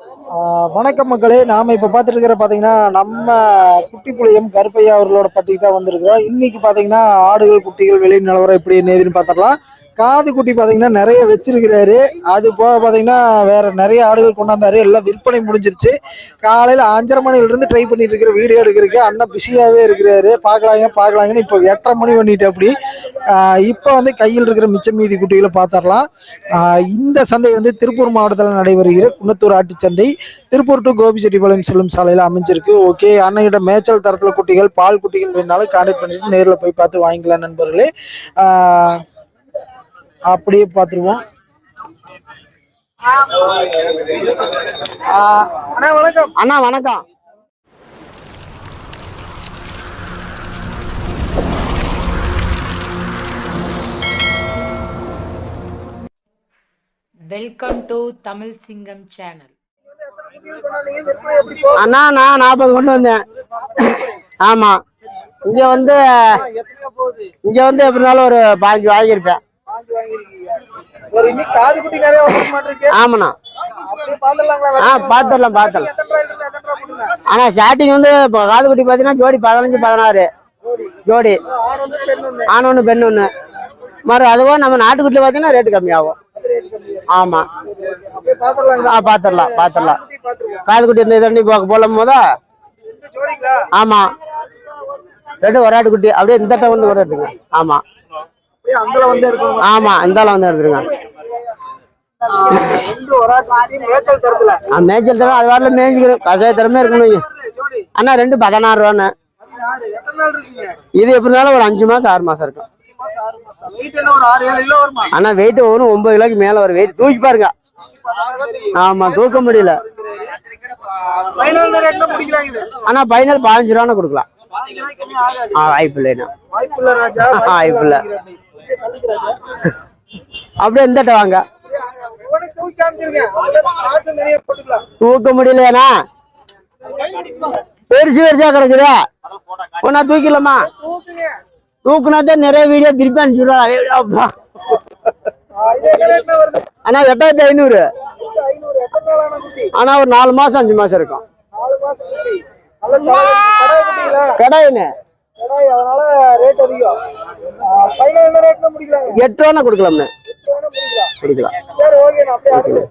ஆஹ் வணக்கம் மக்களே. நாம இப்ப பாத்துட்டு இருக்கிற பாத்தீங்கன்னா நம்ம குட்டி புளியம் கருப்பையா அவர்களோட பட்டிக்கு தான் வந்திருக்கிறோம். இன்னைக்கு பாத்தீங்கன்னா ஆடுகள் குட்டிகள் வெளி நிலவரம் எப்படி நேதுன்னு பாத்திரலாம் காது குட்டி பார்த்தீங்கன்னா நிறைய வச்சிருக்கிறாரு. அது போக பார்த்தீங்கன்னா வேற நிறைய ஆடுகள் கொண்டாந்தாரு. எல்லாம் விற்பனை முடிஞ்சிருச்சு. காலையில் அஞ்சரை மணிலிருந்து ட்ரை பண்ணிட்டு இருக்கிற வீடியோ எடுக்கிறதுக்கு அண்ணன் பிஸியாகவே இருக்கிறாரு. பார்க்கலாங்க பார்க்கலாங்கன்னு இப்போ எட்டரை மணி பண்ணிட்டு அப்படி. இப்போ வந்து கையில் இருக்கிற மிச்சம் மீதி குட்டிகளை பார்த்துடலாம். இந்த சந்தை வந்து திருப்பூர் மாவட்டத்தில் நடைபெறுகிற குன்னத்தூர் ஆட்டுச்சந்தை திருப்பூர் டு கோபிச்செட்டிப்பாளையம் செல்லும் சாலையில் அமைஞ்சிருக்கு. ஓகே அண்ணகிட்ட மேய்ச்சல் தரத்தில் குட்டிகள் பால் குட்டிகள் வேணாலும் கான்டாக்ட் பண்ணிட்டு நேரில் போய் பார்த்து வாங்கிக்கலாம் நண்பர்களே. ஆஹ் அப்படியே பார்த்துருவோம். அண்ணா வணக்கம். அண்ணா வணக்கம். வெல்கம் டு தமிழ் சிங்கம் சேனல் அண்ணா நான் நாற்பது கொண்டு வந்தேன். ஆமா. இங்க வந்து இங்க வந்து எப்படி இருந்தாலும் ஒரு பாஞ்சு வாங்கியிருப்பேன். பாஞ்சு வாங்கியிருக்கீங்க ஒரு இன்னைக்கு காது குட்டி நிறைய வந்து மாட்டிருக்கு. ஆமாண்ணா. ஆ பார்த்துடலாம் பார்த்துடலாம் எத்தனை ரூபாயில இருந்து எத்தனை ரூபா பண்ணுங்க ஆனா ஸ்டார்டிங் வந்து இப்போ காது குட்டி பார்த்தீங்கன்னா ஜோடி பதினஞ்சு பதினாறு. ஜோடி. ஆண் பெண் ஒன்று பெண் ஒன்று மறு அதுவோ நம்ம நாட்டுக்குட்டியில் பார்த்தீங்கன்னா ரேட்டு கம்மியாகும். அது ரேட் கம்மியா ஆமா. அப்படியே பார்த்துடலாங்களா ஆ பார்த்துடலாம் பார்த்துடலாம் குட்டி பார்த்துருவோம் காது குட்டி இந்த தண்ணி போலும் போதா? இந்த ஜோடிங்களா? ஆமா. ரெண்டு ஒரு ஆட்டு குட்டி அப்படியே இந்த தட்டை வந்து கூட எடுத்துங்க ஆமா அந்தல வந்து எடுத்துருங்க. ஒரு மேய்ச்சல் தரம் அது வரல மேய்ஞ்சிக்கணும் கசாய தரமே இருக்கணும். அண்ணா ரெண்டு பதினாறு ரூபாண்ணே. இது எப்படி இருந்தாலும் ஒரு அஞ்சு மாசம் ஆறு மாசம் இருக்கும். ஒரு ஆனா வெயிட் வரும்? ஒன்பது கிலோக்கு மேல வரும். வெயிட் தூக்கி பாருங்க. ஆமா தூக்க முடியல. ஆனா ஃபைனல் பதினஞ்சு ரூபான்னு கொடுக்கலாம். வாய்ப்பு இல்லைண்ணா வாய்ப்பு இல்ல அப்படியே வாங்க. தூக்கி முடியலையாண்ணா? பெருசு பெருசா கிடக்குதே. ஒன்னா தூக்குங்க. தூக்குனாதான் நிறைய வீடியோ திருப்பி அனுப்பிச்சுடுவா ஆ, இது என்ன ரேட்ல வருது? அண்ணா எட்டாயிரத்தி ஐநூறு. ஆனா ஒரு நாலு மாசம் அஞ்சு மாசம் இருக்கும். கடாயின்னு. கடை அதனால ரேட் அதிகம். ஃபைனல் என்ன ரேட்ல முடிக்கலாங்க? எட்டு ரூபா வேணா முடிக்கலாம். கொடுக்கலாம். சரி ஓகே நான் அப்படியே அடுத்து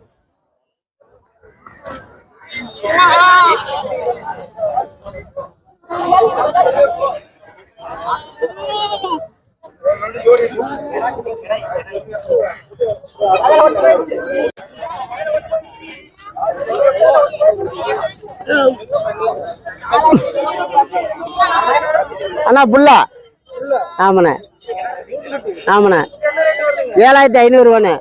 அண்ணா புல்லா? ஆமாண்ணே. ஆமாண்ணே. ஏழாயிரத்தி ஐநூறுவாண்ணே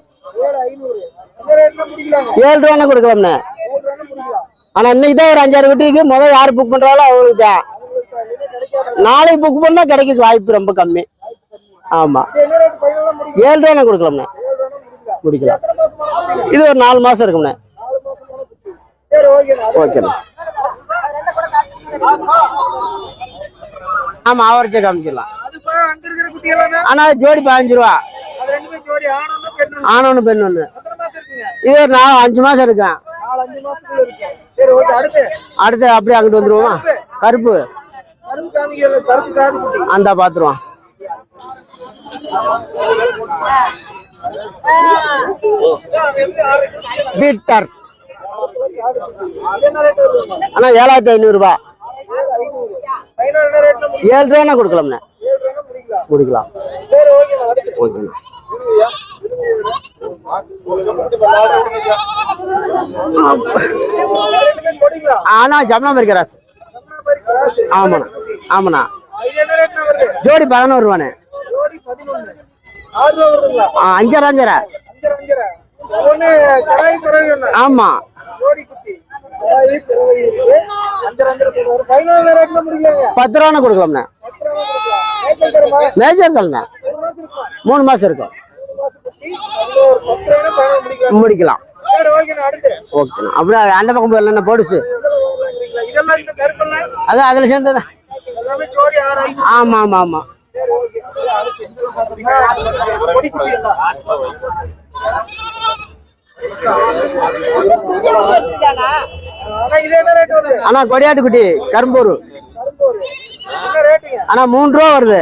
ஏழு ரூபாண்ணே கொடுக்கலாம்ண்ணே. ஏழு ரூபா முடிக்கலாம் ஆனா இன்னைக்கு தான் ஒரு அஞ்சாறு வீட்டு இருக்கு. முதல் யார் புக் பண்றாங்களோ அவங்களுக்கு தான். நாளைக்கு புக் பண்ணா கிடைக்கிறதுக்கு வாய்ப்பு ரொம்ப கம்மி. ஆமா. இது என்ன ரேட் ஃபைனலா முடிக்கலாம் ஏழு ரூபாண்ணே கொடுக்கலாம்ண்ணே. முடிக்கலாம். இது ஒரு நாலு மாசம் இருக்கும்ண்ணே. ஓகேண்ணே. ஆமா அவர்கிட்ட காமிச்சிடலாம். ஆனா ஜோடி பதினஞ்சு ரூபா. ஆணொன்னு பெண் ஒண்ணு இது ஒரு நாலு அஞ்சு மாசம் இருக்கும். நாலு அஞ்சு மாசத்துக்குள்ள இருக்கு சரி ஓகே அடுத்து. அப்படியே அங்கிட்டு வந்துருவோமா? கருப்பு. அந்த பாத்துருவோம். பீட்டர். அண்ணா ஏழாயிரத்தி ஐநூறு ரூபாய் ஏழு ஐநூறு ஃபைனல் என்ன ரேட்ல முடியும் ஏழு ரூபாண்ணே கொடுக்கலாம்ண்ணே. முடிக்கலாம். ஓகேண்ணே. ஆனா ஜம்னா கம்னாபரி கிராஸ். ஆமாண்ணா ஆமாண்ணா. ஜோடி பதினோரு ரூபாண்ணே. அஞ்சரை அஞ்சரை. ஆமா. பத்து கொடுக்கலாம்ண்ணே ரூபா கொடுக்கலாம் மேஜர் தானே மூணு மாசம் இருக்கும். முடிக்கலாம். ஓகே ஓகேண்ணா. அப்படியே அந்த பக்கம் போயிடலாம் போடுச்சு இதெல்லாம் அதில் இதெல்லாம் இந்த ஆமாம் ஆமாம் பொடி ஆமா ஆமா ஆமா சரி ஓகே அடுத்து இந்த பார்த்தோம்னா கொடி குட்டி எல்லாம் ஆனா இது என்ன ரேட் வருது ஆனா கொடியாட்டு குட்டி கரும்பூர் ஆனா மூணு ரூபா வருது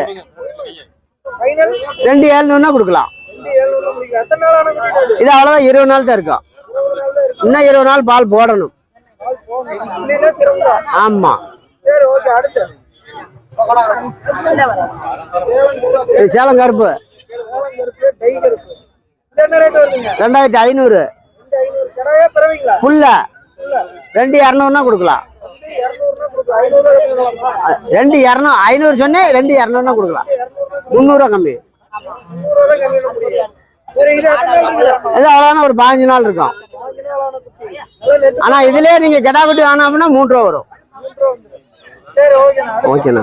ரெண்டு ஏழுநூறுனா கொடுக்கலாம் இது அவ்வளவுதான் இருபது நாள் தான் இருக்கும். இன்னும் இருபது நாள் பால் போடணும். ஆமா. சேலம் கருப்பு. ரெண்டாயிரத்தி ஐநூறு. புல்ல. ரெண்டு இரநூறுனா கொடுக்கலாம். ரெண்டு இரநூறு ஐநூறு சொன்னே ரெண்டு இரநூறுனா கொடுக்கலாம். முந்நூறுவா கம்மி. இது அவ்வளோனா ஒரு பதினஞ்சு நாள் இருக்கும். ஆனால் இதுலேயே நீங்கள் கெடா குட்டி வாங்கினா அப்படின்னா மூணு ரூபா வரும். ஓகேண்ணா.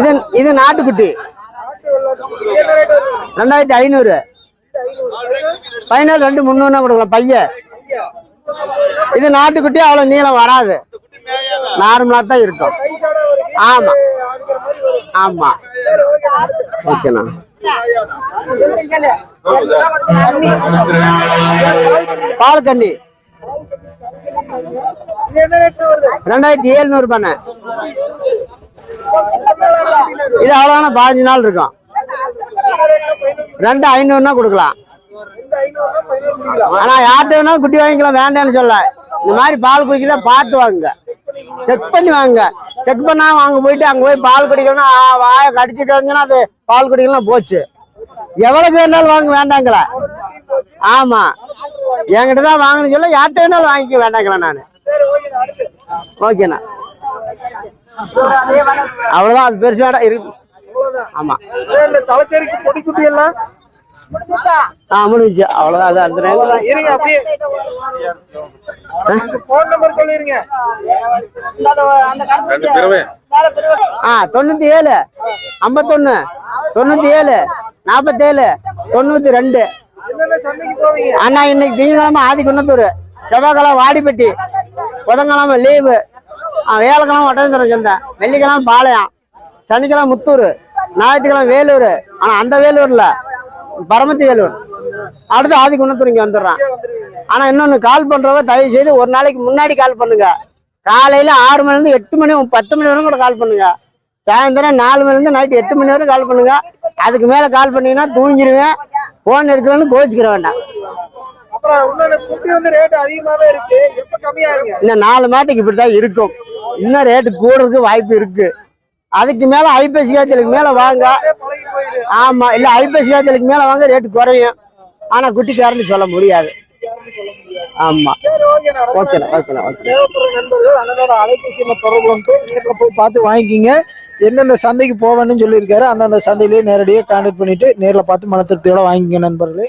இது இது நாட்டுக்குட்டி. ரெண்டாயிரத்தி ஐநூறு. பையனால் ஃபைனல் ரெண்டு முந்நூறுனா கொடுக்கலாம். பையன் இது நாட்டுக்குட்டி அவ்வளோ நீளம் வராது. நார்மலாக தான் இருக்கும். ஆமாம் ஆமாம் ஆமா. ஆமா. ஓகேண்ணா பால் கண்ணி ரெண்டாயிரத்தி ஏழ்நூறு பண்ண. இது? இது அவ்வளோதான பதினஞ்சு நாள் இருக்கும். ரெண்டு ஐநூறுனா கொடுக்கலாம். ஆனா யார்கிட்ட வேணாலும் குட்டி வாங்கிக்கலாம் வேண்டாம்னு சொல்ல. இந்த மாதிரி பால் குடிக்கிறத பார்த்து வாங்குங்க. செக் பண்ணி வாங்க. செக் பண்ணாம வாங்க போயிட்டு அங்க போய் பால் குடிக்கணும்னா வாய வாயை கடிச்சிட்டு வந்துச்சுன்னா அது பால் குடிக்கலாம் போச்சு. எவ்வளவு வேணாலும் வாங்க வேண்டாங்கள? ஆமா. என்கிட்ட தான் வாங்கணும்னு சொல்ல யார்கிட்ட வேணாலும் வாங்கிக்க வேண்டாங்களா நான்? ஓகேண்ணா. அவ்வளவுதான் அது பெருசு வேண்டாம் இருக்கு. ஆமா. இந்த தலைச்சேரிக்கு எல்லாம்? ஆ முடிஞ்சுச்சு. அவ்வளவுதான். அது அந்த நேரம். அவ்வளவுதான். இருங்க அப்படியே. போன் நம்பர் சொல்லிருங்க ஆ? தொண்ணூத்தி ஏழு ஐம்பத்தொன்னு தொண்ணூத்தி ஏழு நாற்பத்தேழு தொண்ணூத்தி ரெண்டு என்னென்ன சந்தைக்கு போவீங்க? அண்ணா இன்னைக்கு திங்கக்கிழமை ஆதி குன்னத்தூர். செவ்வாய்க்கிழமை வாடிப்பட்டி. புதன்கிழமை லீவு. வேலைக்கிழமை ஒட்டஞ்சரம் சந்தை. வெள்ளிக்கிழமை பாளையம். சனிக்கிழமை முத்தூர் ஞாயிற்றுக்கிழமை வேலூர். ஆனா அந்த வேலூர்ல பரமத்தி வேலூர். அடுத்து ஆதி குன்னத்தூர் இங்க வந்துடுறான். வந்துருவீங்க ஆனா இன்னொன்னு கால் பண்றவங்க தயவு செய்து ஒரு நாளைக்கு முன்னாடி கால் பண்ணுங்க. காலையில ஆறு மணில இருந்து எட்டு மணி பத்து மணி வரைக்கும் கூட கால் பண்ணுங்க. சாயந்தரம் நாலு மணில இருந்து நைட்டு எட்டு மணி வரைக்கும் கால் பண்ணுங்க. அதுக்கு மேல கால் பண்ணீங்கன்னா தூங்கிடுவேன். போன் எடுக்கலன்னு கோச்சிக்கிற வேண்டாம். இருக்கு. இன்னும் நாலு மாதத்துக்கு இப்படித்தான் இருக்கும். இன்னும் ரேட்டு கூடுறதுக்கு வாய்ப்பு இருக்கு. அதுக்கு மேல ஐப்பசி காய்ச்சலுக்கு மேல வாங்க. ஆமா இல்ல ஐப்பசி காய்ச்சலுக்கு மேல வாங்க ரேட்டு குறையும். ஆனா குட்டிக்காரன்னு சொல்ல முடியாது. ஆமா. ஓகேண்ணா ஓகேண்ணா ஓகே நண்பர்கள் அண்ணனோட அலைபேசியில தொடர்பு கொண்டு நேர்ல போய் பார்த்து வாங்கிக்கிங்க. எந்தெந்த சந்தைக்கு போவேன்னு சொல்லியிருக்காரு. அந்தந்த சந்தையிலேயே நேரடியாக கான்டாக்ட் பண்ணிட்டு நேர்ல பார்த்து மன திருப்தியோட வாங்கிக்க நண்பர்களே.